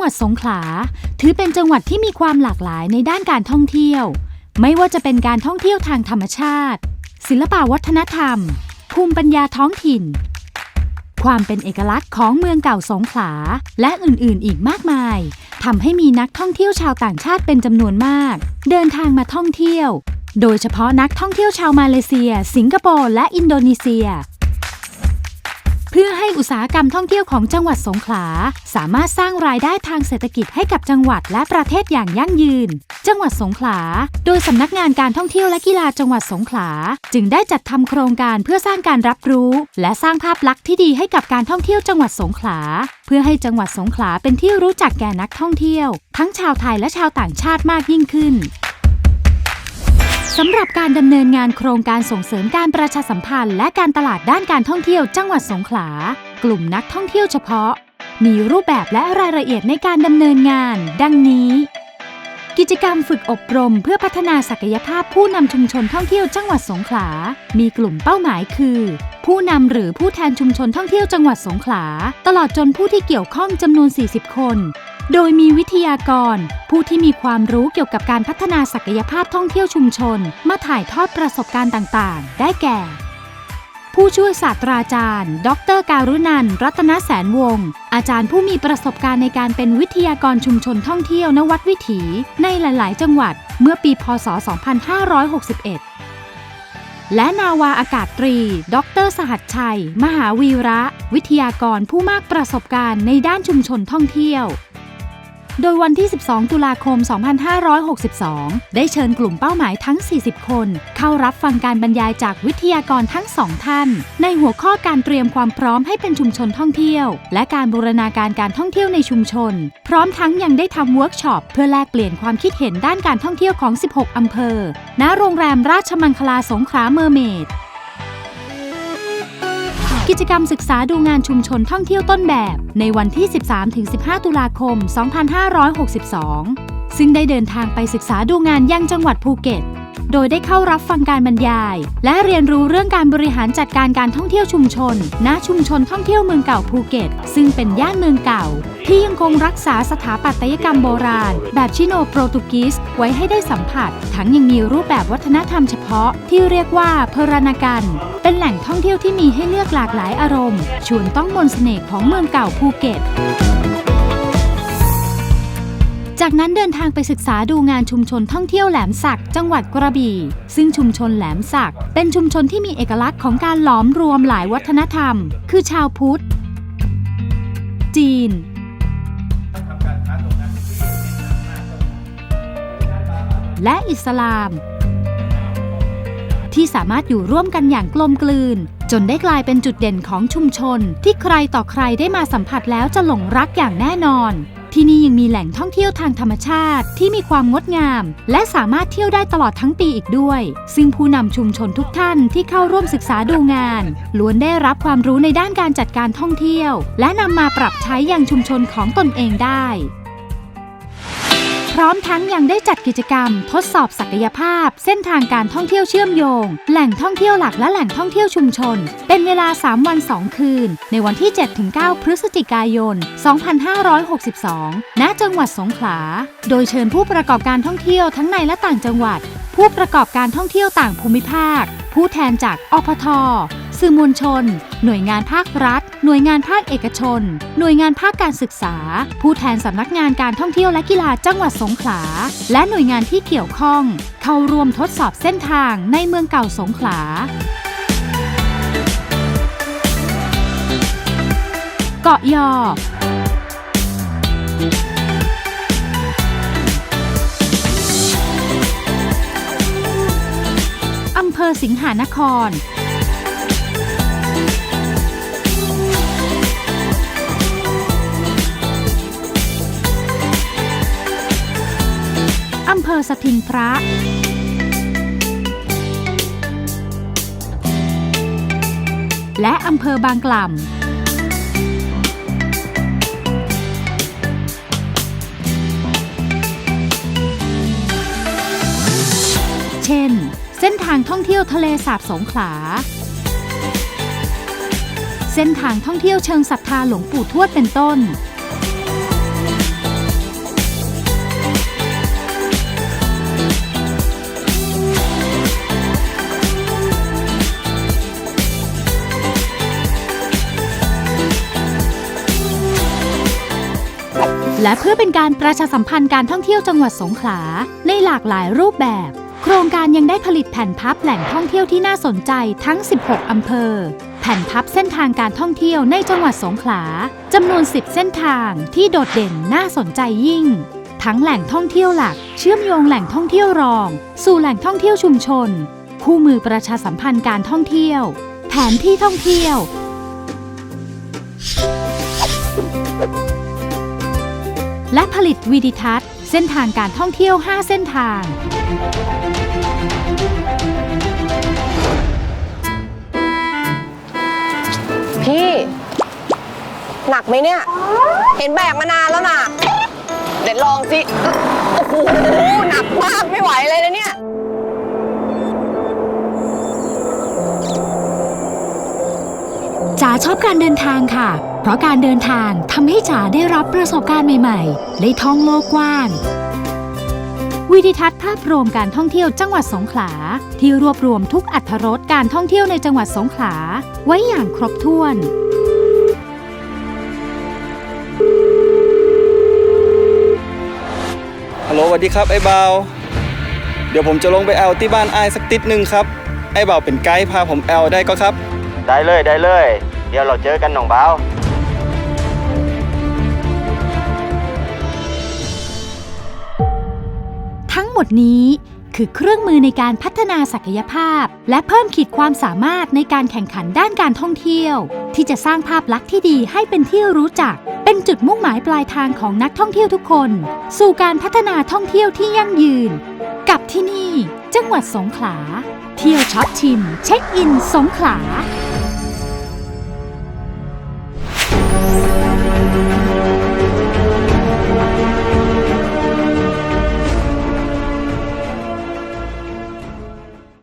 หวัดสงขลา ถือเป็นจังหวัดที่มีความหลากหลายในด้านการท่องเที่ยว ไม่ว่าจะเป็นการท่องเที่ยวทางธรรมชาติ ศิลปวัฒนธรรม ภูมิปัญญาท้องถิ่น ความเป็นเอกลักษณ์ของเมืองเก่าสงขลา และอื่นๆ อีกมากมายทำให้มีนักท่องเที่ยวชาวต่างชาติเป็นจำนวนมาก เดินทางมาท่องเที่ยว โดยเฉพาะนักท่องเที่ยวชาวมาเลเซีย สิงคโปร์และอินโดนีเซีย พื่อให้อุตสาหกรรมท่องเที่ยวของจังหวัดสงขลา สามารถสร้างรายได้ทางเศรษฐกิจให้กับจังหวัดและประเทศอย่างยั่งยืน จังหวัดสงขลา โดยสำนักงานการท่องเที่ยวและกีฬาจังหวัดสงขลา จึงได้จัดทำโครงการเพื่อสร้างการรับรู้ และสร้างภาพลักษณ์ที่ดีให้กับการท่องเที่ยวจังหวัดสงขลา เพื่อให้จังหวัดสงขลาเป็นที่รู้จักแก่นักท่องเที่ยว ทั้งชาวไทยและชาวต่างชาติมากยิ่งขึ้น สำหรับการดำเนินงานโครงการส่งเสริมการประชาสัมพันธ์ และการตลาดด้านการท่องเที่ยวจังหวัดสงขลา กลุ่มนักท่องเที่ยวเฉพาะ มีรูปแบบและรายละเอียดในการดำเนินงาน ดังนี้ กิจกรรมฝึกอบรมเพื่อพัฒนาศักยภาพผู้นำชุมชนท่องเที่ยวจังหวัดสงขลา มีกลุ่มเป้าหมายคือ ผู้นำหรือผู้แทนชุมชนท่องเที่ยวจังหวัดสงขลา ตลอดจนผู้ที่เกี่ยวข้องจำนวน 40 คน โดยมีวิทยากร ผู้ที่มีความรู้เกี่ยวกับการพัฒนาศักยภาพท่องเที่ยวชุมชน มาถ่ายทอดประสบการณ์ต่างๆ ได้แก่ ผู้ช่วยศาสตราจารย์ ดร การุนัน รัตนแสนวงศ์อาจารย์ผู้มีประสบการณ์ในการเป็นวิทยากรชุมชนท่องเที่ยวนวัดวิถี ในหลาย ๆ จังหวัด เมื่อปี พศ 2561และนาวาอากาศตรี ดร สหัสชัย มหาวีระ วิทยากรผู้มากประสบการณ์ในด้านชุมชนท่องเที่ยว โดยวันที่ 12 ตุลาคม 2562 ได้เชิญกลุ่มเป้าหมายทั้ง 40 คน เข้ารับฟังการบรรยายจากวิทยากรทั้งสองท่าน ในหัวข้อการเตรียมความพร้อมให้เป็นชุมชนท่องเที่ยว และการบูรณาการการท่องเที่ยวในชุมชน พร้อมทั้งยังได้ทำเวิร์กช็อปเพื่อแลกเปลี่ยนความคิดเห็นด้านการท่องเที่ยวของ 16 อำเภอ ณ โรงแรมราชมังคลาสงขลาเมอร์เมด กิจกรรมศึกษาดูงานชุมชนท่องเที่ยวต้นแบบ ในวันที่ 13-15 ตุลาคม 2562 ซึ่งได้เดินทางไปศึกษาดูงานยังจังหวัดภูเก็ต โดยได้เข้ารับฟังการบรรยาย และเรียนรู้เรื่องการบริหารจัดการการท่องเที่ยวชุมชน ณ ชุมชนท่องเที่ยวเมืองเก่าภูเก็ต ซึ่งเป็นย่านเมืองเก่า ที่ยังคงรักษาสถาปัตยกรรมโบราณ แบบชิโนโปรตุกีสไว้ให้ได้สัมผัส ทั้งยังมีรูปแบบวัฒนธรรมเฉพาะที่เรียกว่าเพรณกันเแหล่งท่องเที่ยวที่มีให้เลือกหลากหลายอารมณ์ ชวนต้องมนต์เสน่ห์ของเมืองเก่าภูเก็ต จากนั้นเดินทางไปศึกษาดูงานชุมชนท่องเที่ยวแหลมสัก จังหวัดกระบี่ ซึ่งชุมชนแหลมสัก เป็นชุมชนที่มีเอกลักษณ์ของการหลอมรวมหลายวัฒนธรรม คือชาวพุทธ จีนและอิสลาม ที่สามารถอยู่ร่วมกันอย่างกลมกลืน จนได้กลายเป็นจุดเด่นของชุมชน ที่ใครต่อใครได้มาสัมผัสแล้วจะหลงรักอย่างแน่นอน ที่นี่ยังมีแหล่งท่องเที่ยวทางธรรมชาติที่มีความงดงาม และสามารถเที่ยวได้ตลอดทั้งปีอีกด้วย ซึ่งผู้นำชุมชนทุกท่านที่เข้าร่วมศึกษาดูงานล้วนได้รับความรู้ในด้านการจัดการท่องเที่ยว และนำมาปรับใช้อยังชุมชนของตนเองได้ พร้อมทั้งยังได้จัดกิจกรรม ทดสอบศักยภาพ เส้นทางการท่องเที่ยวเชื่อมโยง แหล่งท่องเที่ยวหลักและแหล่งท่องเที่ยวชุมชน เป็นเวลา 3 วัน 2 คืน ในวันที่ 7-9 พฤศจิกายน 2562 ณ จังหวัดสงขลา โดยเชิญผู้ประกอบการท่องเที่ยวทั้งในและต่างจังหวัด ผู้ประกอบการท่องเที่ยวต่างภูมิภาค ผู้แทนจากอพท สื่อมวลชน หน่วยงานภาครัฐ หน่วยงานภาคเอกชน หน่วยงานภาคการศึกษา ผู้แทนสำนักงานการท่องเที่ยวและกีฬาจังหวัดสงขลา และหน่วยงานที่เกี่ยวข้อง เข้าร่วมทดสอบเส้นทางในเมืองเก่าสงขลาเกาะยอ อำเภอสิงหานคร ภอสถิงพระและอำเภอบางกล่ำ เช่น เส้นทางท่องเที่ยวทะเลสาบสงขลา เส้นทางท่องเที่ยวเชิงศรัทธาหลวงปู่ทวดเป็นต้น และเพื่อเป็นการประชาสัมพันธ์การท่องเที่ยวจังหวัดสงขลาในหลากหลายรูปแบบ โครงการยังได้ผลิตแผ่นพับแหล่งท่องเที่ยวที่น่าสนใจทั้ง 16 อำเภอ แผ่นพับเส้นทางการท่องเที่ยวในจังหวัดสงขลาจำนวน 10 เส้นทางที่โดดเด่นน่าสนใจยิ่ง ทั้งแหล่งท่องเที่ยวหลัก เชื่อมโยงแหล่งท่องเที่ยวรอง สู่แหล่งท่องเที่ยวชุมชน คู่มือประชาสัมพันธ์การท่องเที่ยว แผนที่ท่องเที่ยว และผลิตวิดิทัศน์ เส้นทางการท่องเที่ยว 5 เส้นทาง พี่ หนักไหมเนี่ย เห็นแบกมานานแล้วนะเดี๋ยวลองสิ โอ้โห หนักมากไม่ไหวเลยนะเนี่ย จ๋าชอบการเดินทางค่ะ เพราะการเดินทางทำให้จ๋าได้รับประสบการณ์ใหม่ๆ ได้ท่องโลกกว้าง วิดิทัศน์ภาพรวมการท่องเที่ยวจังหวัดสงขลา ที่รวบรวมทุกอัตรสการท่องเที่ยวในจังหวัดสงขลา ไว้อย่างครบถ้วนฮัลโหลสวัสดีครับไอ้เบาเดี๋ยวผมจะลงไปแอลที่บ้านไอ้ายสักติดหนึ่งครับ ไอ้เบาเป็นไกด์พาผมแอลได้ก็ครับ ได้เลยได้เลย เดี๋ยวเราเจอกันน้องเบา ทั้งหมดนี้คือเครื่องมือในการพัฒนาศักยภาพ และเพิ่มขีดความสามารถในการแข่งขันด้านการท่องเที่ยว ที่จะสร้างภาพลักษณ์ที่ดีให้เป็นที่รู้จัก เป็นจุดมุ่งหมายปลายทางของนักท่องเที่ยวทุกคน สู่การพัฒนาท่องเที่ยวที่ยั่งยืน กับที่นี่ จังหวัดสงขลา เที่ยวช็อปชิม เช็คอิน สงขลา